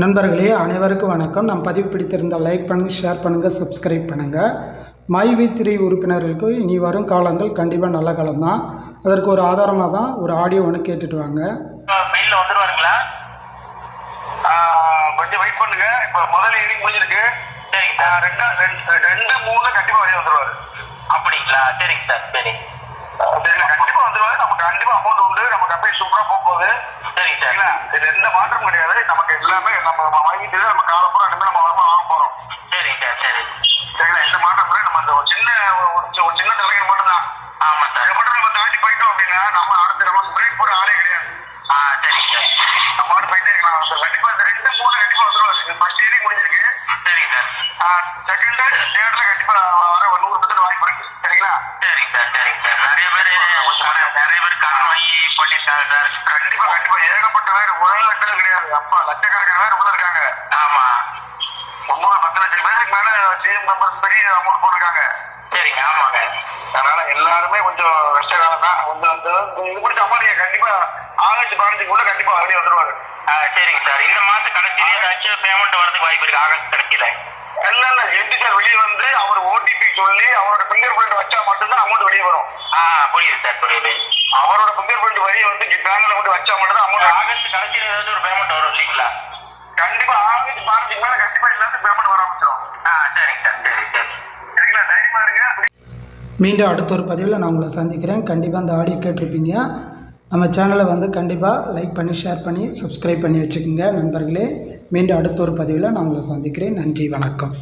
நண்பர்களே அனைவருக்கும் வணக்கம். நம் பதிவு பிடித்திருந்தால் லைக் பண்ணுங்கள் ஷேர் பண்ணுங்கள் சப்ஸ்கிரைப் பண்ணுங்கள் மைவி திரை உறுப்பினர்களுக்கு இனி வரும் காலங்கள் கண்டிப்பாக நல்ல காலம் தான் அதற்கு ஒரு ஆதாரமாக தான் ஒரு ஆடியோ ஒன்று கேட்டுட்டு வாங்க. மெயில்ல வந்துருவாருங்களா? கொஞ்சம் வெயிட் பண்ணுங்க. இப்ப முதல் இன்னிங் முடிஞ்சிருக்கு. ரெண்டு ரெண்டு ரெண்டு மூணு கண்டிப்பா வெளியே வந்துருவாரு அப்படிங்களா சரிங்க சார் சரி கண்டிப்பா வந்துருவாரு நமக்கு கண்டிப்பா அமௌண்ட் நம்ம கம்பெனி சூப்பரா போகும்போது சரிங்க சார். இது எந்த மாற்றமும் கிடையாது. நமக்கு எல்லாமே நம்ம வாங்கிட்டு நம்ம காலப்புறம் ரெண்டுமே நம்ம வருமா வாங்க போறோம். சரிங்க சார் சரி. சரிங்களா? எந்த மாற்றம் இல்லை. நம்ம அந்த ஒரு சின்ன ஒரு சின்ன தலைவர் மட்டும் தான் ஆமா சார். மட்டும் நம்ம தாண்டி போயிட்டோம் அப்படின்னா நம்ம அடுத்து நமக்கு பிரேக் போட ஆளே கிடையாது. ஆ சரிங்க சார். நம்ம மட்டும் போயிட்டே இருக்கலாம் சார். கண்டிப்பா இந்த ரெண்டு மூணு கண்டிப்பா வந்துருவாரு ஃபர்ஸ்ட் இயரிங் முடிஞ்சிருக்கு. சரிங்க சார். செகண்ட் தேர்ட்ல கண்டிப்பா வர ஒரு நூறு பர்சன்ட் வாய்ப்பு இருக்கு. சரிங்களா? சரிங்க சார் சரிங்க சார். நிறைய பேர் நிறைய பேர் கடன் வாங்கி பண்ணிருக்காங்க சார். கண்டிப்பா கண்டிப்பா. ஏகப்பட்ட பேர் உலக லட்சம் கிடையாது. அப்பா லட்சக்கணக்கான பேர் உள்ள இருக்காங்க. ஆமா. சும்மா பத்து லட்சம் பேருக்கு மேல சிஎம் மெம்பர்ஸ் பெரிய அமௌண்ட் போட்டிருக்காங்க. சரிங்க ஆமாங்க. அதனால எல்லாருமே கொஞ்சம் கஷ்ட காலம் தான். கொஞ்சம் வந்து இது பிடிச்ச அம்மா நீங்க கண்டிப்பா ஆகஸ்ட் பதினஞ்சுக்குள்ள கண்டிப்பா வெளியே வந்துருவாரு. சரிங்க சார். இந்த மாசம் கடைசியில ஏதாச்சும் பேமெண்ட் வரதுக்கு வாய்ப்பு இருக்கு? ஆகஸ்ட் கடைசியில? இல்ல இல்ல. எப்படி சார் வெளியே வந்து அவர் ஓடிபி சொல்லி அவரோட ஃபிங்கர் பிரிண்ட் வச்சா மட்டும்தான் அமௌண்ட் வெளியே வரும். புரியுது சார் புரியுது. அவரோட ஃபிங்கர் பிரிண்ட் வெளியே வச்சா மட்டும் தான் அமௌண்ட் ஆகஸ்ட் கடைசியில ஏதாச்சும் ஒரு பேமெண்ட் வரும் இல்லைங்களா? கண்டிப்பா ஆகஸ்ட் பதினஞ்சுக்கு மேல கண்டிப்பா எல்லாத்துக்கும் பேமெண்ட் வர ஆரம்பிச்சிடும் ஆ சரிங்க சார் சரி சரி. சரிங்களா? டைம் பாருங்க மீண்டும் அடுத்த ஒரு பதிவில் நான் உங்களை சந்திக்கிறேன். கண்டிப்பாக அந்த ஆடியோ கேட்டிருப்பீங்க. நம்ம சேனலை வந்து கண்டிப்பாக லைக் பண்ணி ஷேர் பண்ணி சப்ஸ்கிரைப் பண்ணி வச்சுக்கோங்க நண்பர்களே. மீண்டும் அடுத்த ஒரு பதிவில் நான் உங்களை சந்திக்கிறேன். நன்றி வணக்கம்.